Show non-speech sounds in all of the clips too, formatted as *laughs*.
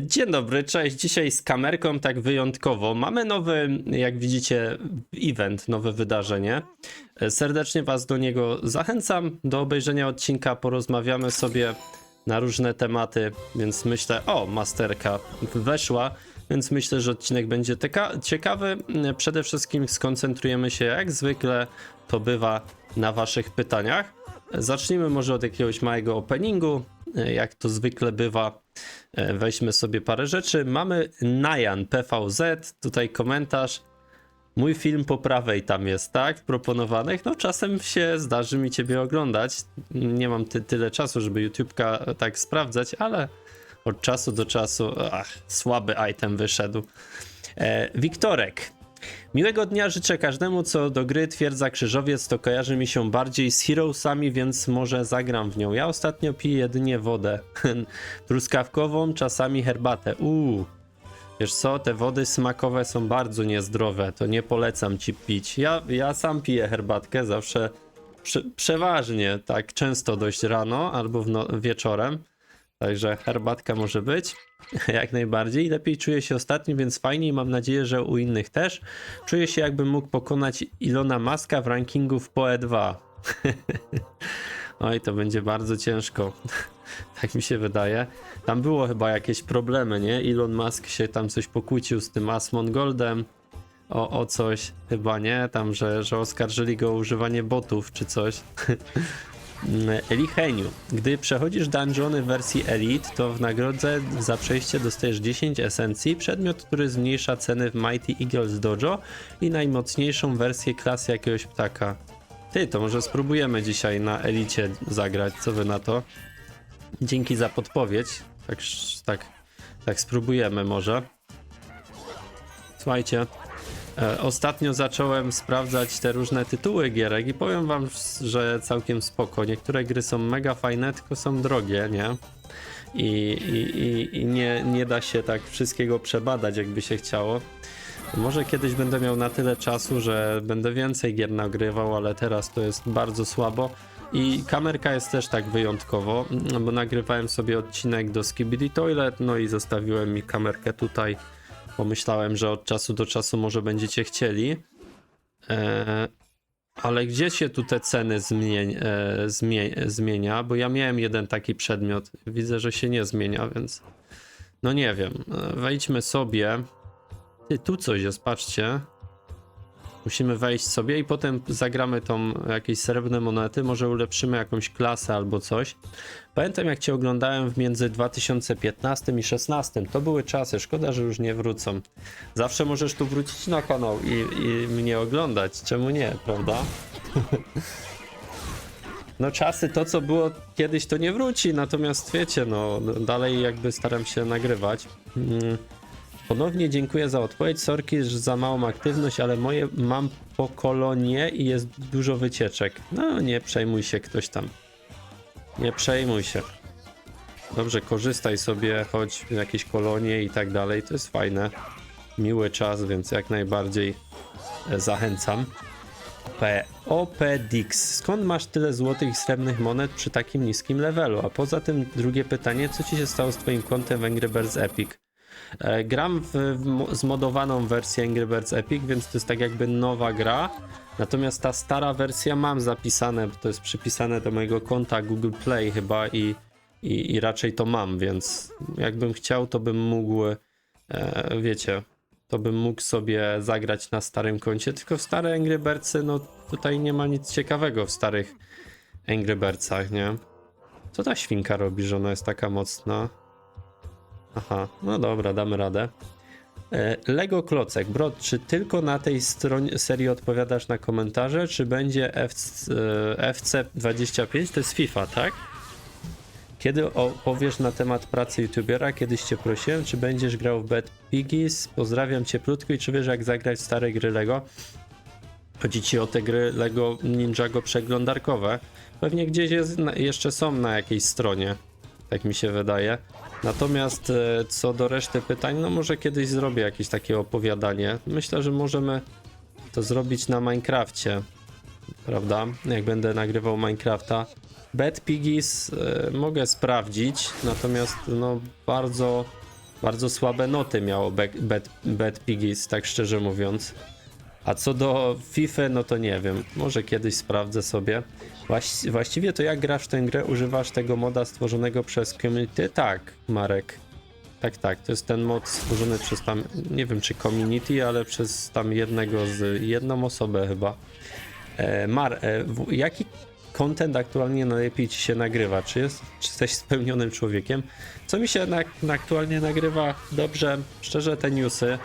Dzień dobry, cześć. Dzisiaj z kamerką tak wyjątkowo. Mamy nowy, jak widzicie, event, nowe wydarzenie. Serdecznie Was do niego zachęcam. Do obejrzenia odcinka porozmawiamy sobie na różne tematy, więc myślę, o, masterka weszła, więc myślę, że odcinek będzie ciekawy. Przede wszystkim skoncentrujemy się, jak zwykle to bywa, na Waszych pytaniach. Zacznijmy może od jakiegoś małego openingu, jak to zwykle bywa. E, Weźmy sobie parę rzeczy. Mamy Najan PVZ, tutaj komentarz. Mój film po prawej tam jest, tak? W proponowanych. No czasem się zdarzy mi ciebie oglądać. Nie mam ty tyle czasu, żeby YouTube'ka tak sprawdzać, ale od czasu do czasu, ach, słaby item wyszedł. E, Wiktorek. Miłego dnia życzę każdemu, co do gry Twierdza Krzyżowiec, to kojarzy mi się bardziej z Heroesami, więc może zagram w nią. Ja ostatnio piję jedynie wodę *laughs* truskawkową, czasami herbatę. Uuu, wiesz co, te wody smakowe są bardzo niezdrowe, to nie polecam ci pić. Ja, ja sam piję herbatkę zawsze, prze, przeważnie, tak często dość rano albo no, wieczorem. Także herbatka może być, *laughs* jak najbardziej. Lepiej czuję się ostatnio, więc fajnie mam nadzieję, że u innych też. Czuję się jakbym mógł pokonać Ilona Maska w rankingu w PoE 2. *laughs* Oj, to będzie bardzo ciężko. *laughs* tak mi się wydaje. Tam było chyba jakieś problemy, nie? Elon Musk się tam coś pokłócił z tym Asmongoldem. O, o coś chyba, nie? Tam, że, że oskarżyli go o używanie botów czy coś. Eli Heniu. Gdy przechodzisz dungeony w wersji Elite, to w nagrodze za przejście dostajesz 10 esencji, przedmiot, który zmniejsza ceny w Mighty Eagles Dojo i najmocniejszą wersję klasy jakiegoś ptaka. Ty, to może spróbujemy dzisiaj na Elicie zagrać, co wy na to? Dzięki za podpowiedź. Tak, tak, tak spróbujemy może. Słuchajcie, ostatnio zacząłem sprawdzać te różne tytuły gierek i powiem wam, że całkiem spoko. Niektóre gry są mega fajne, tylko są drogie, nie? I, i, i, i nie, nie da się tak wszystkiego przebadać, jakby się chciało. Może kiedyś będę miał na tyle czasu, że będę więcej gier nagrywał, ale teraz to jest bardzo słabo. I kamerka jest też tak wyjątkowo, bo nagrywałem sobie odcinek do Skibidi Toilet, no i zostawiłem mi kamerkę tutaj. Pomyślałem, że od czasu do czasu może będziecie chcieli. Eee, ale gdzie się tu te ceny zmień, e, zmie, zmienia? Bo ja miałem jeden taki przedmiot. Widzę, że się nie zmienia, więc no nie wiem. E, Wejdźmy sobie. Ty, tu coś jest, patrzcie. Musimy wejść sobie i potem zagramy tą jakieś srebrne monety, może ulepszymy jakąś klasę albo coś. Pamiętam jak cię oglądałem w między 2015 i 16. To były czasy, szkoda, że już nie wrócą. Zawsze możesz tu wrócić na kanał i, i mnie oglądać, czemu nie, prawda? *laughs* No czasy, to co było kiedyś to nie wróci, natomiast wiecie, no dalej jakby staram się nagrywać. Mm. Ponownie dziękuję za odpowiedź. Sorki, za małą aktywność, ale moje mam po kolonie i jest dużo wycieczek. No nie przejmuj się ktoś tam. Nie przejmuj się. Dobrze, korzystaj sobie, chodź w jakieś kolonie i tak dalej. To jest fajne. Miły czas, więc jak najbardziej e, zachęcam. P. OPDix. Skąd masz tyle złotych i srebrnych monet przy takim niskim levelu? A poza tym drugie pytanie, co ci się stało z twoim kontem w Angry Birds Epic? E, Gram w, w mo- zmodowaną wersję Angry Birds Epic, więc to jest tak jakby nowa gra. Natomiast ta stara wersja mam zapisane, bo to jest przypisane do mojego konta Google Play chyba i, i, i raczej to mam, więc jakbym chciał, to bym mógł, e, wiecie, to bym mógł sobie zagrać na starym koncie, tylko w stare Angry Birdsy, no tutaj nie ma nic ciekawego w starych Angry Birdsach, nie? Co ta świnka robi, że ona jest taka mocna? Aha, no dobra, damy radę. E, Lego Klocek, Brod, czy tylko na tej stronie serii odpowiadasz na komentarze, czy będzie FC, e, FC25? To jest FIFA, tak? Kiedy opowiesz na temat pracy youtubera? Kiedyś cię prosiłem, czy będziesz grał w Bad Piggies? Pozdrawiam cieplutko i czy wiesz jak zagrać stare gry Lego? Chodzi ci o te gry Lego Ninjago przeglądarkowe. Pewnie gdzieś jest, jeszcze są na jakiejś stronie, tak mi się wydaje. Natomiast e, co do reszty pytań, no może kiedyś zrobię jakieś takie opowiadanie. Myślę, że możemy to zrobić na Minecrafcie, prawda? Jak będę nagrywał Minecrafta. Bad Piggies e, mogę sprawdzić, natomiast no bardzo bardzo słabe noty miało Bad, Bad, Piggies, tak szczerze mówiąc. A co do FIFA, no to nie wiem. Może kiedyś sprawdzę sobie. Właś, właściwie to jak grasz tę grę? Używasz tego moda stworzonego przez community? Tak, Marek. Tak, tak. To jest ten mod stworzony przez tam, nie wiem czy community, ale przez tam jednego z, jedną osobę chyba. E, Mar, e, w, jaki content aktualnie najlepiej ci się nagrywa? Czy, jest, czy jesteś spełnionym człowiekiem? Co mi się na, na aktualnie nagrywa dobrze? Szczerze te newsy,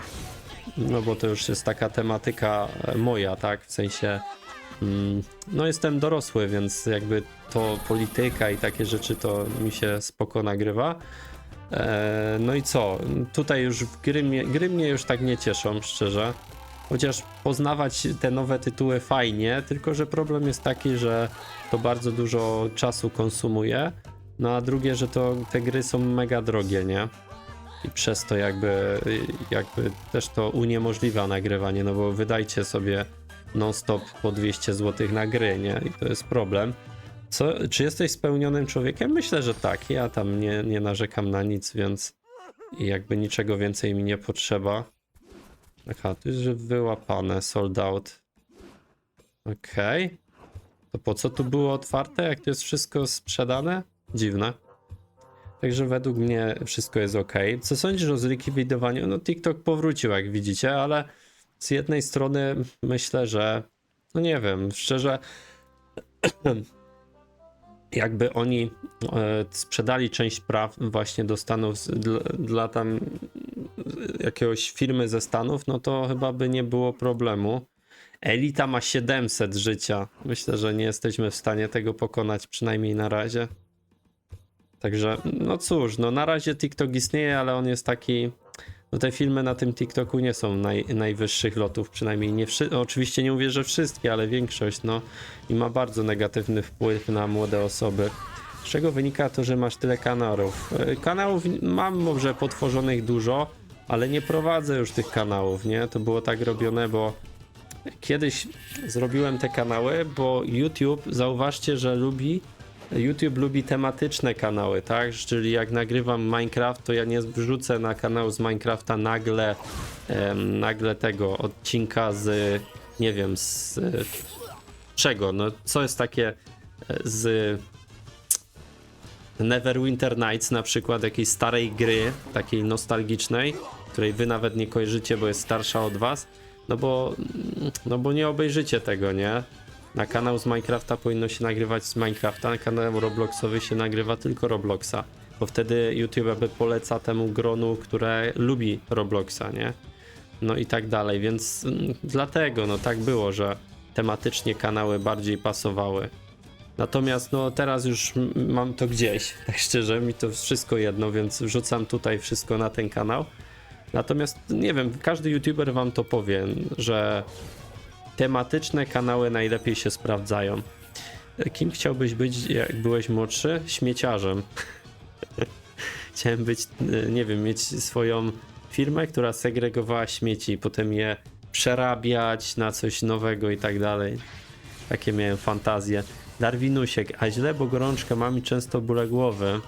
no bo to już jest taka tematyka e, moja, tak? W sensie, no jestem dorosły, więc jakby to polityka i takie rzeczy to mi się spoko nagrywa. E, no i co? Tutaj już gry mnie, gry mnie już tak nie cieszą, szczerze. Chociaż poznawać te nowe tytuły fajnie, tylko że problem jest taki, że to bardzo dużo czasu konsumuje. No a drugie, że to te gry są mega drogie, nie? I przez to jakby, jakby też to uniemożliwia nagrywanie, no bo wydajcie sobie non-stop po 200 zł na gry, nie? I to jest problem. Co, czy jesteś spełnionym człowiekiem? Myślę, że tak. Ja tam nie, nie narzekam na nic, więc jakby niczego więcej mi nie potrzeba. Aha, tu jest wyłapane, sold out. Okej. To po co tu było otwarte, jak to jest wszystko sprzedane? Dziwne. Także według mnie wszystko jest ok. Co sądzisz o zlikwidowaniu? No TikTok powrócił, jak widzicie, ale z jednej strony myślę, że no nie wiem, szczerze *clears throat* jakby oni e, sprzedali część praw właśnie do Stanów dla, dla tam jakiegoś firmy ze Stanów, no to chyba by nie było problemu. Elita ma 700 życia. Myślę, że nie jesteśmy w stanie tego pokonać, przynajmniej na razie. Także, no cóż, no na razie TikTok istnieje, ale on jest taki. No te filmy na tym TikToku nie są naj, najwyższych lotów, przynajmniej nie wszy- Oczywiście nie mówię, że wszystkie, ale większość, no i ma bardzo negatywny wpływ na młode osoby. Z czego wynika to, że masz tyle kanałów? E, Kanałów mam może potworzonych dużo, ale nie prowadzę już tych kanałów, nie? To było tak robione, bo kiedyś zrobiłem te kanały, bo YouTube, zauważcie, że lubi YouTube lubi tematyczne kanały, tak? Czyli jak nagrywam Minecraft, to ja nie wrzucę na kanał z Minecrafta nagle em, nagle tego odcinka z nie wiem, z e, czego? No co jest takie e, z Neverwinter Nights na przykład jakiejś starej gry, takiej nostalgicznej, której wy nawet nie kojarzycie, bo jest starsza od was, no bo no bo nie obejrzycie tego, nie? Na kanał z Minecrafta powinno się nagrywać z Minecrafta, na kanał Robloxowy się nagrywa tylko Robloxa, bo wtedy YouTube jakby poleca temu gronu, które lubi Robloxa, nie? No i tak dalej, więc mm, dlatego no tak było, że tematycznie kanały bardziej pasowały. Natomiast no teraz już mam to gdzieś, *laughs* tak szczerze, mi to wszystko jedno, więc wrzucam tutaj wszystko na ten kanał. Natomiast nie wiem, każdy youtuber wam to powie, że tematyczne kanały najlepiej się sprawdzają. Kim chciałbyś być, jak byłeś młodszy? Śmieciarzem. *laughs* Chciałem być, e, nie wiem, mieć swoją firmę, która segregowała śmieci i potem je przerabiać na coś nowego i tak dalej. Takie miałem fantazje. Darwinusiek, a źle, bo gorączkę mam i często bóle głowy.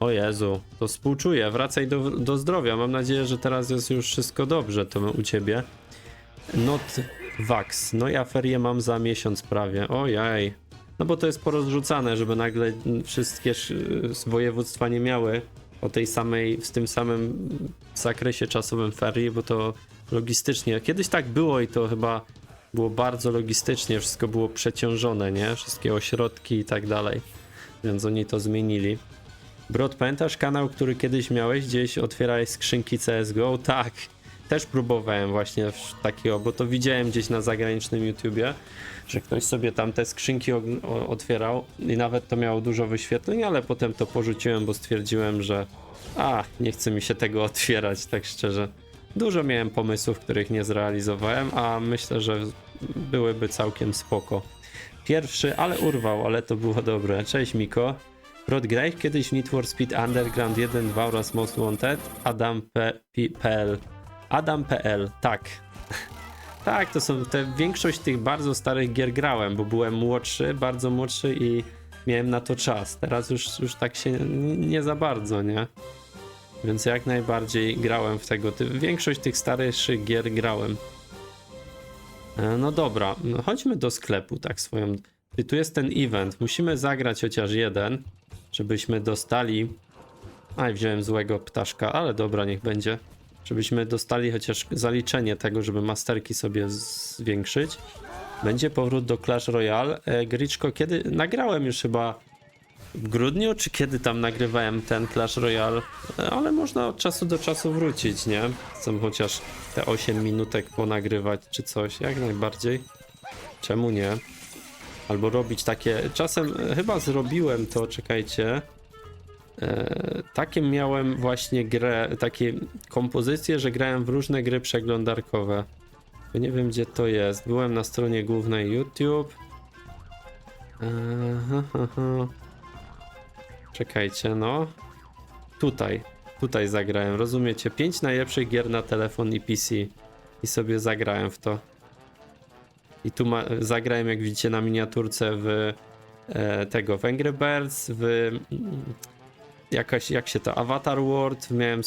O Jezu, to współczuję, wracaj do, do zdrowia. Mam nadzieję, że teraz jest już wszystko dobrze to u ciebie. Not Vax. No ja ferie mam za miesiąc prawie. Ojej. No bo to jest porozrzucane, żeby nagle wszystkie województwa nie miały o tej samej, w tym samym zakresie czasowym ferii, bo to logistycznie. Kiedyś tak było i to chyba było bardzo logistycznie, wszystko było przeciążone, nie? Wszystkie ośrodki i tak dalej. Więc oni to zmienili. Brod, pamiętasz kanał, który kiedyś miałeś? Gdzieś otwierałeś skrzynki CSGO? Tak, też próbowałem właśnie takiego, bo to widziałem gdzieś na zagranicznym YouTubie, że ktoś sobie tam te skrzynki otwierał i nawet to miało dużo wyświetleń, ale potem to porzuciłem, bo stwierdziłem, że a, nie chce mi się tego *laughs* otwierać, tak szczerze. Dużo miałem pomysłów, których nie zrealizowałem, a myślę, że byłyby całkiem spoko. Pierwszy, ale urwał, ale to było dobre. Cześć Miko. Rod, kiedyś w Need for Speed Underground 1, 2 oraz Most Wanted? Adam P- P- PL. Adam PL, tak. tak, to są te większość tych bardzo starych gier grałem, bo byłem młodszy, bardzo młodszy i miałem na to czas. Teraz już, już tak się nie za bardzo, nie? Więc jak najbardziej grałem w tego. Ty, większość tych starszych gier grałem. E, No dobra, no chodźmy do sklepu, tak swoją. Ty, tu jest ten event. Musimy zagrać chociaż jeden, żebyśmy dostali. Aj, wziąłem złego ptaszka, ale dobra, niech będzie. Żebyśmy dostali chociaż zaliczenie tego, żeby masterki sobie zwiększyć. Będzie powrót do Clash Royale. E, Griczko, kiedy nagrałem już chyba w grudniu, czy kiedy tam nagrywałem ten Clash Royale, E, ale można od czasu do czasu wrócić, nie? Chcę chociaż te 8 minutek ponagrywać, czy coś, jak najbardziej. Czemu nie? Albo robić takie. Czasem e, chyba zrobiłem to, czekajcie. E, takie miałem właśnie grę, takie kompozycje, że grałem w różne gry przeglądarkowe. Nie wiem gdzie to jest. Byłem na stronie głównej YouTube. E. Czekajcie, no. Tutaj, tutaj zagrałem. Rozumiecie? 5 najlepszych gier na telefon i PC. I sobie zagrałem w to. I tu ma, zagrałem, jak widzicie, na miniaturce w e, tego w Angry Birds, w jakaś, jak się to, Avatar World, miałem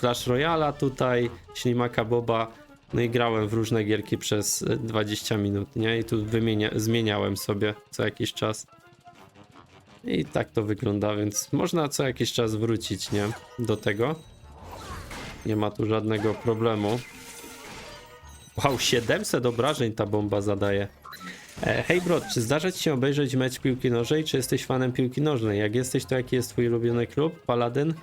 Clash Royala tutaj, Ślimaka Boba, no i grałem w różne gierki przez e, 20 minut, nie? I tu wymienia, zmieniałem sobie co jakiś czas. I tak to wygląda, więc można co jakiś czas wrócić, nie? Do tego. Nie ma tu żadnego problemu. Wow, 700 obrażeń ta bomba zadaje. E, hej Brod, czy zdarza ci się obejrzeć mecz piłki nożnej, czy jesteś fanem piłki nożnej? Jak jesteś, to jaki jest twój ulubiony klub? Paladyn?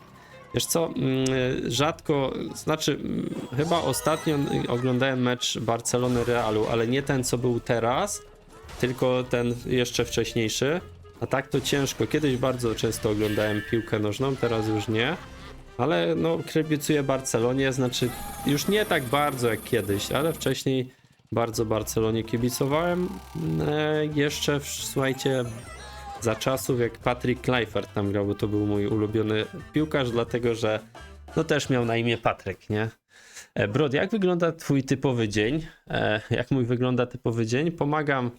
Wiesz co, mm, rzadko, znaczy mm, chyba ostatnio oglądałem mecz Barcelony Realu, ale nie ten co był teraz, tylko ten jeszcze wcześniejszy. A tak to ciężko. Kiedyś bardzo często oglądałem piłkę nożną, teraz już nie. Ale no, kibicuję Barcelonie, znaczy już nie tak bardzo jak kiedyś, ale wcześniej bardzo Barcelonie kibicowałem. E, jeszcze, w, słuchajcie, za czasów jak Patrick Kluivert tam grał, bo to był mój ulubiony piłkarz, dlatego że no też miał na imię Patryk, nie? E, Brod, jak wygląda twój typowy dzień? E, jak mój wygląda typowy dzień? Pomagam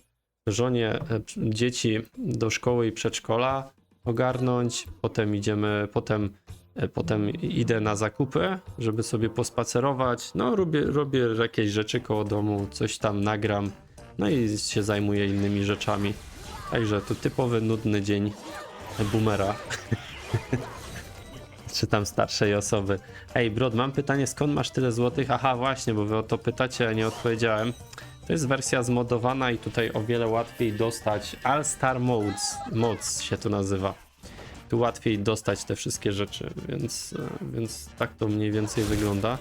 żonie e, dzieci do szkoły i przedszkola ogarnąć, potem idziemy, potem, potem idę na zakupy, żeby sobie pospacerować, no robię, robię jakieś rzeczy koło domu, coś tam nagram, no i się zajmuję innymi rzeczami. Także to typowy, nudny dzień boomera. *laughs* Czy tam starszej osoby. Ej, Brod, mam pytanie, skąd masz tyle złotych? Aha, właśnie, bo wy o to pytacie, a nie odpowiedziałem. To jest wersja zmodowana i tutaj o wiele łatwiej dostać All Star Modes, Mods się to nazywa. Łatwiej dostać te wszystkie rzeczy, więc, więc tak to mniej więcej wygląda.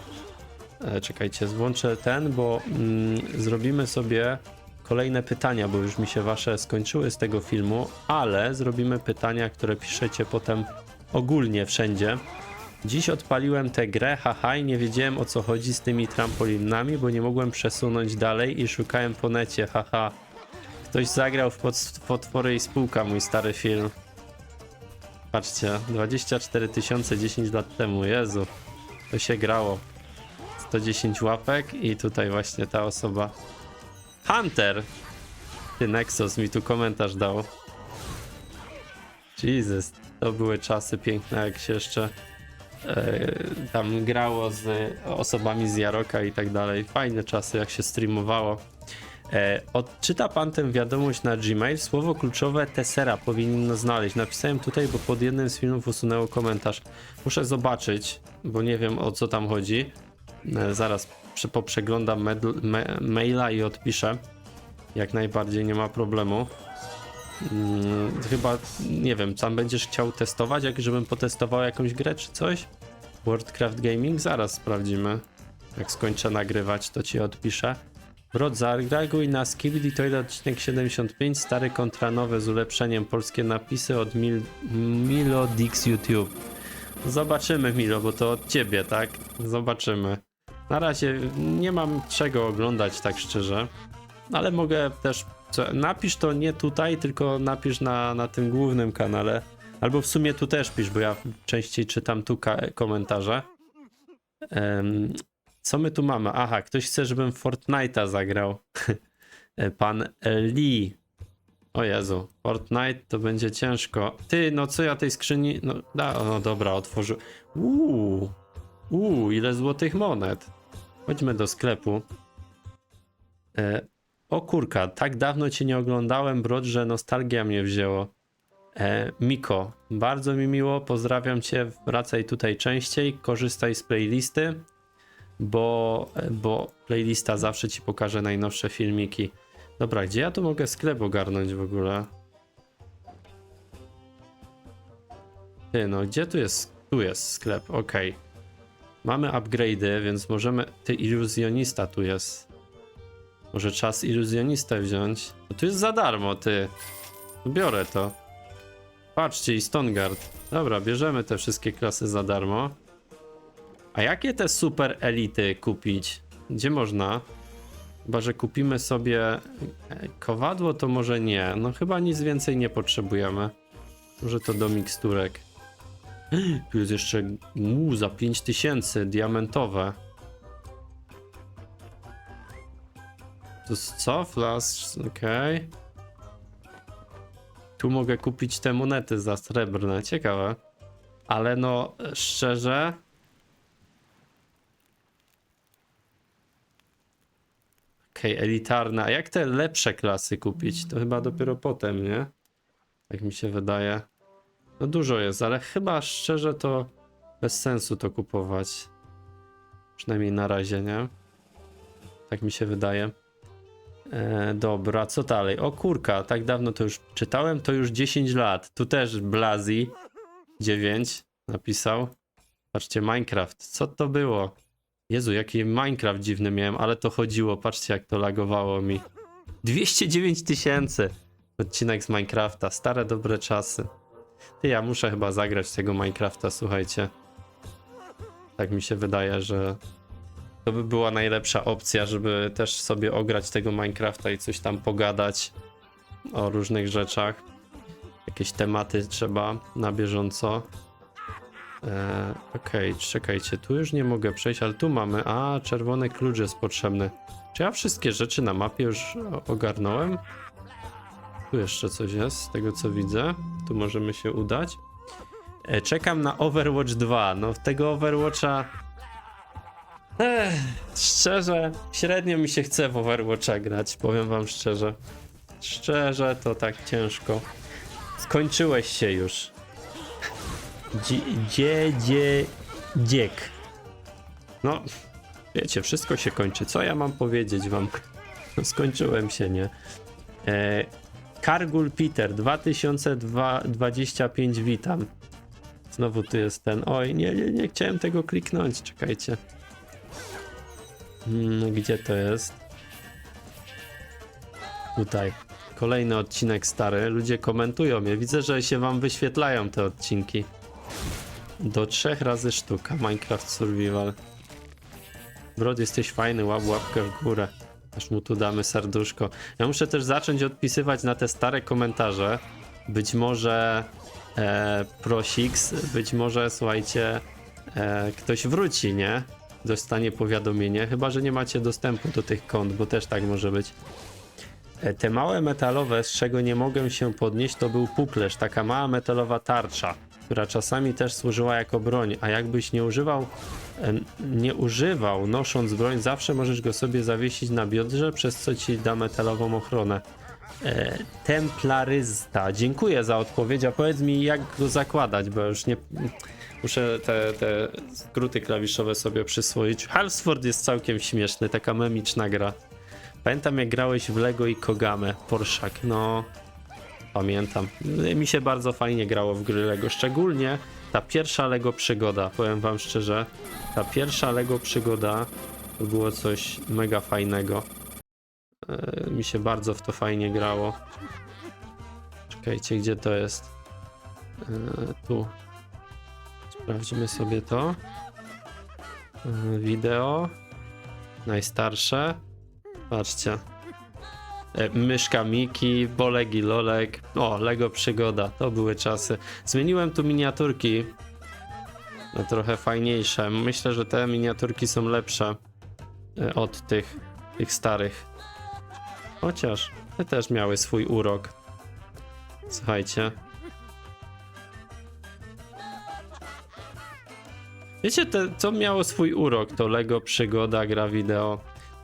E, Czekajcie, złączę ten, bo mm, zrobimy sobie kolejne pytania, bo już mi się wasze skończyły z tego filmu, ale zrobimy pytania, które piszecie potem ogólnie wszędzie. Dziś odpaliłem tę grę, haha, i nie wiedziałem o co chodzi z tymi trampolinami, bo nie mogłem przesunąć dalej i szukałem po necie, haha. Ktoś zagrał w pot- potwory i spółka, mój stary film. Patrzcie, 24 tysiące 10 lat temu, Jezu. To się grało. 110 łapek i tutaj właśnie ta osoba. Hunter! Ty Nexus mi tu komentarz dał. Jesus, to były czasy piękne, jak się jeszcze e, tam grało z osobami z Jaroka i tak dalej. Fajne czasy, jak się streamowało. E, odczyta pan tę wiadomość na Gmail? Słowo kluczowe Tessera powinno znaleźć. Napisałem tutaj, bo pod jednym z filmów usunęło komentarz. Muszę zobaczyć, bo nie wiem o co tam chodzi. E, zaraz prze- poprzeglądam maila i odpiszę. Jak najbardziej nie ma problemu. Mm, chyba, nie wiem, tam będziesz chciał testować, jak żebym potestował jakąś grę czy coś? Worldcraft Gaming? Zaraz sprawdzimy. Jak skończę nagrywać, to ci odpiszę. Brod, zareaguj na Skibidi odcinek 75, stary kontra nowe z ulepszeniem, polskie napisy od Mil Milodix YouTube. Zobaczymy Milo, bo to od ciebie, tak? Zobaczymy. Na razie nie mam czego oglądać, tak szczerze. Ale mogę też. Co, napisz to nie tutaj, tylko napisz na, na tym głównym kanale. Albo w sumie tu też pisz, bo ja częściej czytam tu komentarze. Co my tu mamy? Aha, ktoś chce, żebym Fortnite'a zagrał. *laughs* Pan Lee. O Jezu, Fortnite to będzie ciężko. Ty, no co ja tej skrzyni... No, da, no dobra, otworzę. Uuu, uuu, ile złotych monet. Chodźmy do sklepu. E, o kurka, tak dawno cię nie oglądałem, Brod, że nostalgia mnie wzięło. E, Miko, bardzo mi miło, pozdrawiam cię, wracaj tutaj częściej, korzystaj z playlisty, bo, bo playlista zawsze ci pokaże najnowsze filmiki. Dobra, gdzie ja tu mogę sklep ogarnąć w ogóle? Ty, no gdzie tu jest? Tu jest sklep, okej. Mamy upgrade'y, więc możemy... Ty, iluzjonista tu jest. Może czas iluzjonistę wziąć? No tu jest za darmo, ty. Biorę to. Patrzcie, i Stongard. Dobra, bierzemy te wszystkie klasy za darmo. A jakie te super elity kupić? Gdzie można? Chyba, że kupimy sobie kowadło, to może nie. No chyba nic więcej nie potrzebujemy. Może to do miksturek. *gasps* Tu jest jeszcze mu za 5000 diamentowe. To jest co? Flash, okej. Tu mogę kupić te monety za srebrne, ciekawe. Ale no, szczerze... Okej, elitarne. A jak te lepsze klasy kupić? To chyba dopiero potem, nie? Tak mi się wydaje. No dużo jest, ale chyba szczerze to bez sensu to kupować. Przynajmniej na razie, nie? Tak mi się wydaje. E, dobra, co dalej? O kurka, tak dawno to już czytałem, to już 10 lat. Tu też Blazi 9 napisał. Patrzcie, Minecraft, co to było? Jezu, jaki Minecraft dziwny miałem, ale to chodziło, patrzcie jak to lagowało mi. 209 tysięcy! Odcinek z Minecrafta, stare dobre czasy. Ty, ja muszę chyba zagrać tego Minecrafta, słuchajcie. Tak mi się wydaje, że to by była najlepsza opcja, żeby też sobie ograć tego Minecrafta i coś tam pogadać o różnych rzeczach. Jakieś tematy trzeba na bieżąco. Eee, Okej, czekajcie, tu już nie mogę przejść, ale tu mamy. A, czerwony klucz jest potrzebny. Czy ja wszystkie rzeczy na mapie już ogarnąłem? Tu jeszcze coś jest, z tego co widzę. Tu możemy się udać. E, czekam na Overwatch 2. No, tego Overwatcha. Ech, szczerze, średnio mi się chce w Overwatcha grać, powiem wam szczerze. Szczerze, to tak ciężko. Skończyłeś się już. Dzie, dzie, dzie, dziek. No, wiecie, wszystko się kończy. Co ja mam powiedzieć wam? *laughs* No, skończyłem się, nie? E, Kargul Peter 2025 witam. Znowu tu jest ten. Oj, nie, nie, nie chciałem tego kliknąć. Czekajcie. Mm, gdzie to jest? Tutaj. Kolejny odcinek stary. Ludzie komentują je. Widzę, że się wam wyświetlają te odcinki. Do trzech razy sztuka. Minecraft Survival. Brod, jesteś fajny. Łap łapkę w górę. Aż mu tu damy serduszko. Ja muszę też zacząć odpisywać na te stare komentarze. Być może e, Prosix, być może słuchajcie, e, ktoś wróci, nie? Dostanie powiadomienie, chyba że nie macie dostępu do tych kont, bo też tak może być. E, te małe metalowe, z czego nie mogę się podnieść, to był puklerz, taka mała metalowa tarcza, która czasami też służyła jako broń, a jakbyś nie używał nie używał, nosząc broń, zawsze możesz go sobie zawiesić na biodrze, przez co ci da metalową ochronę. E, templarysta. Dziękuję za odpowiedź, a powiedz mi jak go zakładać, bo już nie... Muszę te, te skróty klawiszowe sobie przyswoić. Halsford jest całkiem śmieszny, taka memiczna gra. Pamiętam jak grałeś w Lego i Kogamę, Porszak, no... Pamiętam. Mi się bardzo fajnie grało w gry Lego, szczególnie ta pierwsza Lego przygoda, powiem wam szczerze. Ta pierwsza Lego przygoda to było coś mega fajnego. E, mi się bardzo w to fajnie grało. Czekajcie, gdzie to jest? E, tu. Sprawdźmy sobie to. E, wideo. Najstarsze. Patrzcie. E, Myszka Miki, Bolek i Lolek. O, Lego Przygoda. To były czasy. Zmieniłem tu miniaturki. Na trochę fajniejsze. Myślę, że te miniaturki są lepsze e, od tych, tych starych. Chociaż te też miały swój urok. Słuchajcie. Wiecie, te, to miało swój urok, to Lego Przygoda, gra wideo.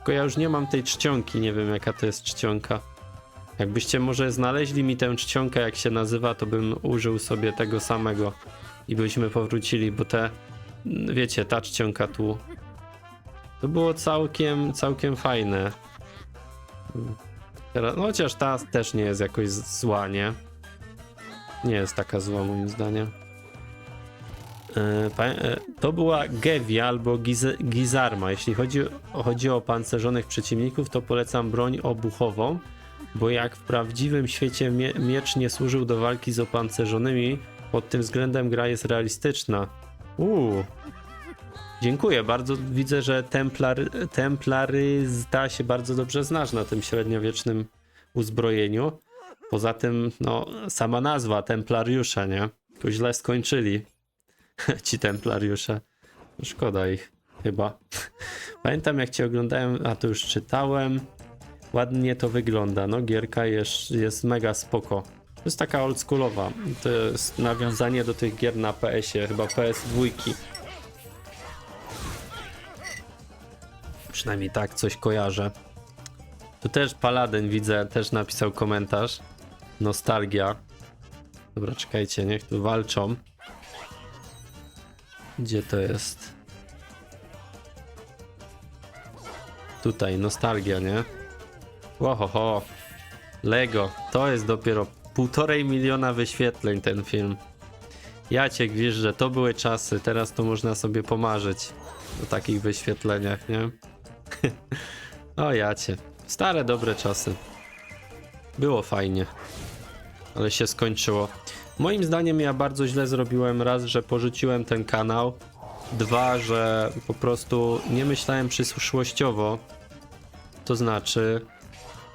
Tylko ja już nie mam tej czcionki, nie wiem jaka to jest czcionka. Jakbyście może znaleźli mi tę czcionkę, jak się nazywa, to bym użył sobie tego samego i byśmy powrócili, bo te, wiecie, ta czcionka tu, to było całkiem, całkiem fajne. Teraz, no chociaż ta też nie jest jakoś zła, nie? Nie jest taka zła moim zdaniem. E, e, To była Gevia albo Giz Gizarma. Jeśli chodzi, chodzi o pancerzonych przeciwników, to polecam broń obuchową, bo jak w prawdziwym świecie mie miecz nie służył do walki z opancerzonymi, pod tym względem gra jest realistyczna. Uuu. Dziękuję, bardzo widzę, że templar, templarysta się bardzo dobrze znasz na tym średniowiecznym uzbrojeniu. Poza tym, no, sama nazwa, templariusze, nie? To źle skończyli *laughs* ci templariusze. No, Szkoda ich, chyba. Pamiętam jak cię oglądałem, a to już czytałem. Ładnie to wygląda, no gierka jest, jest mega spoko. To jest taka oldschoolowa. To jest nawiązanie do tych gier na PS-ie, chyba PS2. Przynajmniej tak coś kojarzę. Tu też Paladyn widzę, też napisał komentarz. Nostalgia. Dobra, czekajcie, niech tu walczą. Gdzie to jest? Tutaj, nostalgia, nie? Łohoho. Lego. To jest dopiero półtorej miliona wyświetleń ten film. Ja cię że to były czasy, teraz to można sobie pomarzyć o takich wyświetleniach, nie? *laughs* o jacie. Stare, dobre czasy. Było fajnie. Ale się skończyło. Moim zdaniem ja bardzo źle zrobiłem raz, że porzuciłem ten kanał. Dwa, że po prostu nie myślałem przyszłościowo. To znaczy,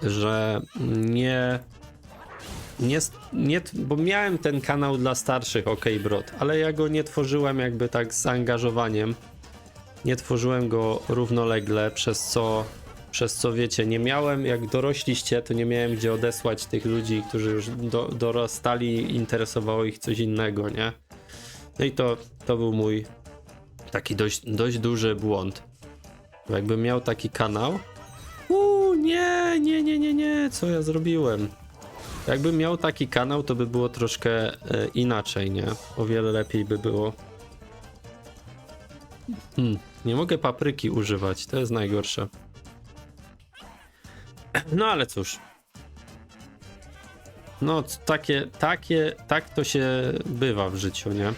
że nie. Nie, nie, bo miałem ten kanał dla starszych, ok, Brod, ale ja go nie tworzyłem jakby tak z zaangażowaniem. Nie tworzyłem go równolegle, przez co, przez co wiecie, nie miałem, jak dorośliście, to nie miałem gdzie odesłać tych ludzi, którzy już do, dorastali, interesowało ich coś innego, nie? No i to, to był mój taki dość, dość duży błąd. Bo jakbym miał taki kanał. Uuu, nie, nie, nie, nie, nie, co ja zrobiłem? Jakbym miał taki kanał, to by było troszkę e, inaczej, nie? O wiele lepiej by było. Hmm, nie mogę papryki używać, to jest najgorsze. No ale cóż. No, takie, takie, tak to się bywa w życiu, nie?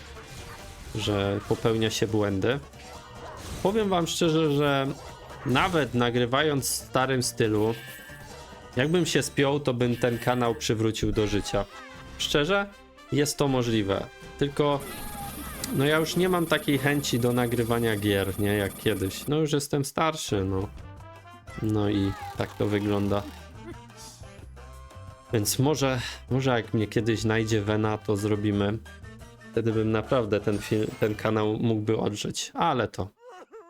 Że popełnia się błędy. Powiem wam szczerze, że nawet nagrywając w starym stylu, jakbym się spiął, to bym ten kanał przywrócił do życia. Szczerze, jest to możliwe. Tylko, no ja już nie mam takiej chęci do nagrywania gier, nie? Jak kiedyś. No już jestem starszy, no. No i tak to wygląda. Więc może, może jak mnie kiedyś znajdzie Wena, to zrobimy. Wtedy bym naprawdę ten, film, ten kanał mógłby odżyć. Ale to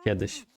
kiedyś.